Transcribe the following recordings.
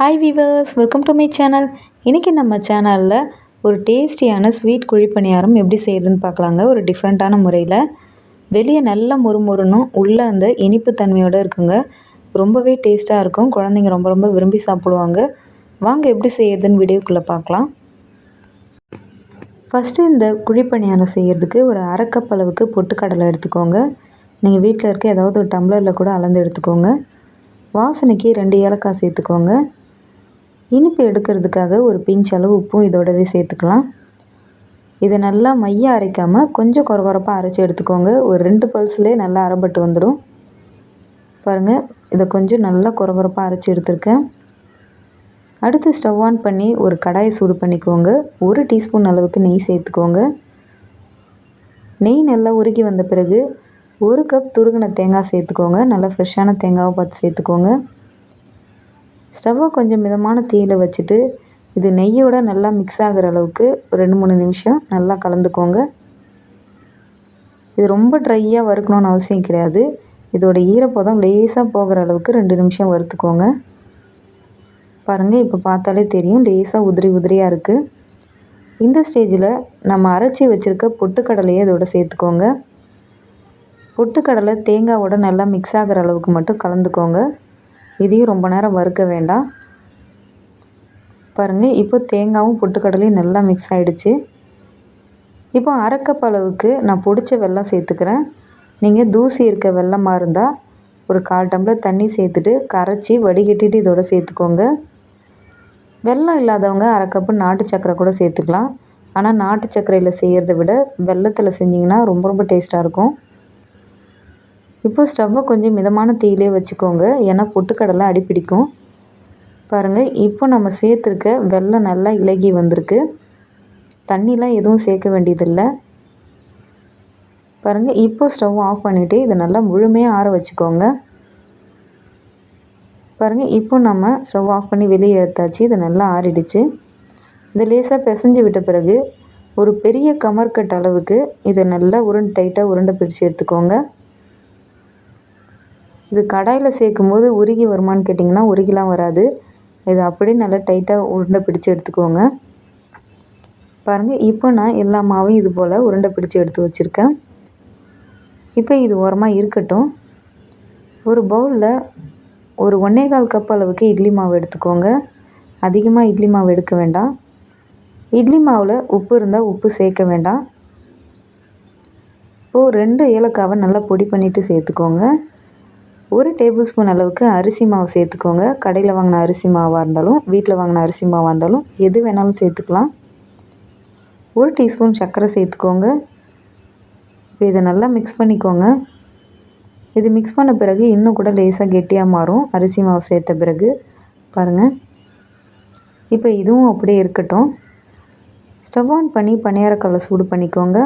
Hi viewers welcome to my channel இன்றைக்கி நம்ம சேனலில் ஒரு டேஸ்டியான ஸ்வீட் குழிப்பணியாரம் எப்படி செய்கிறதுன்னு பார்க்கலாங்க. ஒரு டிஃப்ரெண்ட்டான முறையில். வெளியே நல்லா முறுமுறுன்னும் உள்ளே அந்த இனிப்பு தன்மையோடு இருக்குங்க. ரொம்பவே டேஸ்ட்டாக இருக்கும். குழந்தைங்க ரொம்ப ரொம்ப விரும்பி சாப்பிடுவாங்க. வாங்க எப்படி செய்கிறதுன்னு வீடியோக்குள்ளே பார்க்கலாம். ஃபஸ்ட்டு இந்த குழிப்பணியாரம் செய்கிறதுக்கு ஒரு அரைக்கப் அளவுக்கு பொட்டுக்கடலை எடுத்துக்கோங்க. நீங்கள் வீட்டில் இருக்க ஏதாவது ஒரு டம்ளரில் கூட அளந்து எடுத்துக்கோங்க. வாசனைக்கு ரெண்டு ஏலக்காய் சேர்த்துக்கோங்க. இனிப்பு எடுக்கிறதுக்காக ஒரு பிஞ்ச் அளவு உப்பும் இதோடவே சேர்த்துக்கலாம். இதை நல்லா மைய அரைக்காமல் கொஞ்சம் குறகுறப்பாக அரைச்சி எடுத்துக்கோங்க. ஒரு ரெண்டு பல்ஸ்லேயே நல்லா அரைப்பட்டு வந்துடும். பாருங்கள் இதை கொஞ்சம் நல்லா குறகுறப்பாக அரைச்சி எடுத்துருக்கேன். அடுத்து ஸ்டவ் ஆன் பண்ணி ஒரு கடாயை சூடு பண்ணிக்கோங்க. ஒரு டீஸ்பூன் அளவுக்கு நெய் சேர்த்துக்கோங்க. நெய் நல்லா உருகி வந்த பிறகு ஒரு கப் துருகின தேங்காய் சேர்த்துக்கோங்க. நல்லா ஃப்ரெஷ்ஷான தேங்காவை பார்த்து சேர்த்துக்கோங்க. ஸ்டவ்வை கொஞ்சம் மிதமான தீயில் வச்சுட்டு இது நெய்யோட நல்லா மிக்ஸ் ஆகிற அளவுக்கு ரெண்டு மூணு நிமிஷம் நல்லா கலந்துக்கோங்க. இது ரொம்ப ட்ரையாக வறுக்கணுன்னு அவசியம் கிடையாது. இதோட ஈரப்பதம் லேசாக போகிற அளவுக்கு ரெண்டு நிமிஷம் வறுத்துக்கோங்க. பாருங்கள் இப்போ பார்த்தாலே தெரியும் லேசாக உதிரி உதிரியாக இருக்குது இந்த ஸ்டேஜில் நம்ம அரைச்சி வச்சுருக்க பொட்டுக்கடலையை இதோட சேர்த்துக்கோங்க. பொட்டுக்கடலை தேங்காவோட நல்லா மிக்ஸ் ஆகிற அளவுக்கு மட்டும் கலந்துக்கோங்க. இதையும் ரொம்ப நேரம் வறுக்க வேண்டாம். பாருங்கள் இப்போ தேங்காவும் பொட்டுக்கடலையும் நல்லா மிக்ஸ் ஆகிடுச்சு இப்போ அரைக்கப் அளவுக்கு நான் பொடிச்ச வெல்லம் சேர்த்துக்கிறேன். நீங்கள் தூசி இருக்க வெள்ளமாக இருந்தால் ஒரு கால் டம்ளர் தண்ணி சேர்த்துட்டு கரைச்சி வடிகட்டிட்டு இதோட சேர்த்துக்கோங்க. வெள்ளம் இல்லாதவங்க அரை கப்பு நாட்டு சக்கரை கூட சேர்த்துக்கலாம். ஆனால் நாட்டு சர்க்கரையில் செய்கிறத விட வெள்ளத்தில் செஞ்சிங்கன்னா ரொம்ப ரொம்ப டேஸ்ட்டாக இருக்கும். இப்போ ஸ்டவ்வை கொஞ்சம் மிதமான தீயிலே வச்சுக்கோங்க. ஏன்னா பொட்டுக்கடலை அடிப்பிடிக்கும் பாருங்கள் இப்போ நம்ம சேர்த்துருக்க வெள்ளம் நல்லா இலகி வந்திருக்கு. தண்ணிலாம் எதுவும் சேர்க்க வேண்டியதில்லை. பாருங்கள் இப்போ ஸ்டவ் ஆஃப் பண்ணிவிட்டு இதை நல்லா முழுமையாக ஆற வச்சுக்கோங்க. பாருங்கள் இப்போ நம்ம ஸ்டவ் ஆஃப் பண்ணி வெளியே எடுத்தாச்சு. இது நல்லா ஆறிடுச்சு. இந்த லேசாக பிசைஞ்சு விட்ட பிறகு ஒரு பெரிய கமர்கட் அளவுக்கு இதை நல்லா உருண்டை டைட்டாக உருண்டை பிடிச்சி எடுத்துக்கோங்க. இது கடாயில் சேர்க்கும் போது உருகி வருமானு கேட்டிங்கன்னா உருகிலாம் வராது. இது அப்படியே நல்லா டைட்டாக உருண்டை பிடிச்சி எடுத்துக்கோங்க. பாருங்கள் இப்போ நான் எல்லா மாவையும் இது போல் உருண்டை பிடிச்சி எடுத்து வச்சுருக்கேன். இப்போ இது ஓரமாக இருக்கட்டும். ஒரு பவுலில் ஒரு ஒன்றே கால் கப் அளவுக்கு இட்லி மாவு எடுத்துக்கோங்க. அதிகமாக இட்லி மாவு எடுக்க வேண்டாம். இட்லி மாவில் உப்பு இருந்தால் உப்பு சேர்க்க வேண்டாம். இப்போது ரெண்டு ஏலக்காவை நல்லா பொடி பண்ணிவிட்டு சேர்த்துக்கோங்க. ஒரு டேபிள் ஸ்பூன் அளவுக்கு அரிசி மாவு சேர்த்துக்கோங்க. கடையில் வாங்கின அரிசி மாவாக இருந்தாலும் வீட்டில் வாங்கின அரிசி மாவாக இருந்தாலும் எது வேணாலும் சேர்த்துக்கலாம். ஒரு டீஸ்பூன் சர்க்கரை சேர்த்துக்கோங்க. இப்போ இதை நல்லா மிக்ஸ் பண்ணிக்கோங்க. இது மிக்ஸ் பண்ண பிறகு இன்னும் கூட லேசாக கெட்டியாக மாறும். அரிசி மாவு சேர்த்த பிறகு. பாருங்கள் இப்போ இதுவும் அப்படியே இருக்கட்டும். ஸ்டவ் ஆன் பண்ணி பணியாரக்கல்லை சூடு பண்ணிக்கோங்க.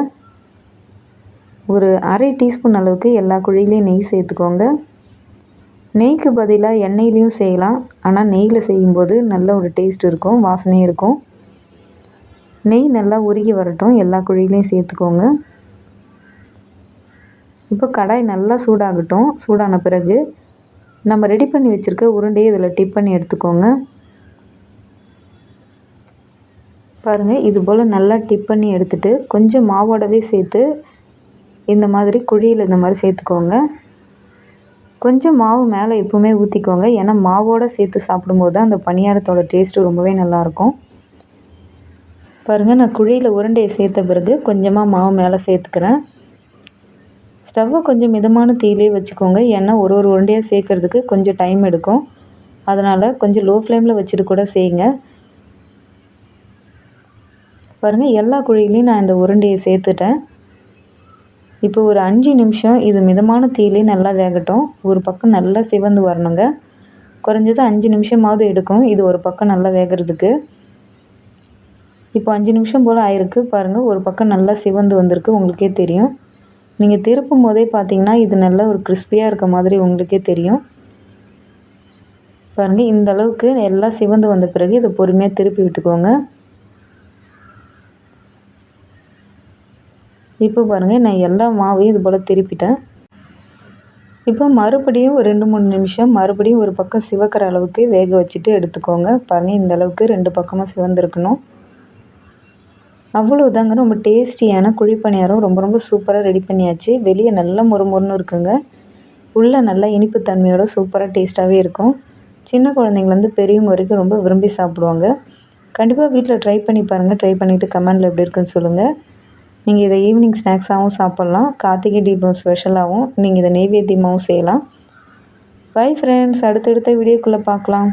ஒரு அரை டீஸ்பூன் அளவுக்கு எல்லா குழியிலையும் நெய் சேர்த்துக்கோங்க. நெய்க்கு பதிலாக எண்ணெய்லேயும் செய்யலாம். ஆனால் நெய்யில் செய்யும்போது நல்ல ஒரு டேஸ்ட் இருக்கும் வாசனையும் இருக்கும். நெய் நல்லா உருகி வரட்டும் எல்லா குழியிலையும் சேர்த்துக்கோங்க. இப்போ கடாய் நல்லா சூடாகட்டும் சூடான பிறகு நம்ம ரெடி பண்ணி வச்சுருக்க உருண்டையை இதில் டிப் பண்ணி எடுத்துக்கோங்க. பாருங்கள் இது போல் நல்லா டிப் பண்ணி எடுத்துகிட்டு கொஞ்சம் மாவோடவே சேர்த்து இந்த மாதிரி குழியில் இந்த மாதிரி சேர்த்துக்கோங்க. கொஞ்சம் மாவு மேலே எப்போவுமே ஊற்றிக்கோங்க ஏன்னா மாவோடு சேர்த்து சாப்பிடும்போது தான் அந்த பணியாரத்தோட டேஸ்ட்டு ரொம்பவே நல்லாயிருக்கும். பாருங்கள் நான் குழியில் உருண்டையை சேர்த்த பிறகு கொஞ்சமாக மாவு மேலே சேர்த்துக்கிறேன். ஸ்டவ்வை கொஞ்சம் மிதமான தீயிலே வச்சுக்கோங்க. ஏன்னா ஒரு ஒரு உருண்டையாக சேர்க்குறதுக்கு கொஞ்சம் டைம் எடுக்கும். அதனால் கொஞ்சம் லோ ஃப்ளேமில் வச்சுட்டு கூட செய்யுங்க. பாருங்கள் எல்லா குழியிலையும் நான் இந்த உருண்டையை சேர்த்துட்டேன். இப்போ ஒரு அஞ்சு நிமிஷம் இது மிதமான தீயிலே நல்லா வேகட்டும். ஒரு பக்கம் நல்லா சிவந்து வரணுங்க. குறைஞ்சது அஞ்சு நிமிஷமாவது எடுக்கும். இது ஒரு பக்கம் நல்லா வேகிறதுக்கு. இப்போ அஞ்சு நிமிஷம் போல் ஆயிருக்கு. பாருங்கள் ஒரு பக்கம் நல்லா சிவந்து வந்திருக்கு. உங்களுக்கே தெரியும். நீங்கள் திருப்பும் போதே பார்த்தீங்கன்னா இது நல்லா ஒரு கிறிஸ்பியாக இருக்க மாதிரி உங்களுக்கே தெரியும். பாருங்கள் இந்த அளவுக்கு எல்லாம் சிவந்து வந்த பிறகு இதை பொறுமையாக திருப்பி விட்டுக்கோங்க. இப்போ பாருங்கள் நான் எல்லா மாவையும் இது போல் திருப்பிட்டேன். இப்போ மறுபடியும் ஒரு ரெண்டு மூணு நிமிஷம் மறுபடியும் ஒரு பக்கம் சிவக்கிற அளவுக்கு வேக வச்சுட்டு எடுத்துக்கோங்க. பாருங்கள் இந்த அளவுக்கு ரெண்டு பக்கமாக சிவந்திருக்கணும். அவ்வளோதாங்க ரொம்ப டேஸ்டியான குழிப்பணியாரம். ரொம்ப ரொம்ப சூப்பராக ரெடி பண்ணியாச்சு. வெளியே நல்லா முறுமுறுன்னு இருக்குங்க. உள்ளே நல்லா இனிப்பு தன்மையோட சூப்பராக டேஸ்ட்டாகவே இருக்கும். சின்ன குழந்தைங்கலேருந்து பெரியவங்க வரைக்கும் ரொம்ப விரும்பி சாப்பிடுவாங்க. கண்டிப்பாக வீட்டில் ட்ரை பண்ணி பாருங்கள் ட்ரை பண்ணிவிட்டு கமெண்டில் எப்படி இருக்குன்னு சொல்லுங்கள் நீங்கள் இதை ஈவினிங் ஸ்நாக்ஸாகவும் சாப்பிட்லாம். கார்த்திகை தீபம் ஸ்பெஷலாகவும் நீங்கள் இதை நெய்வேத்தியமாகவும் செய்யலாம். பை ஃப்ரெண்ட்ஸ் அடுத்தடுத்த வீடியோக்குள்ளே பார்க்கலாம்.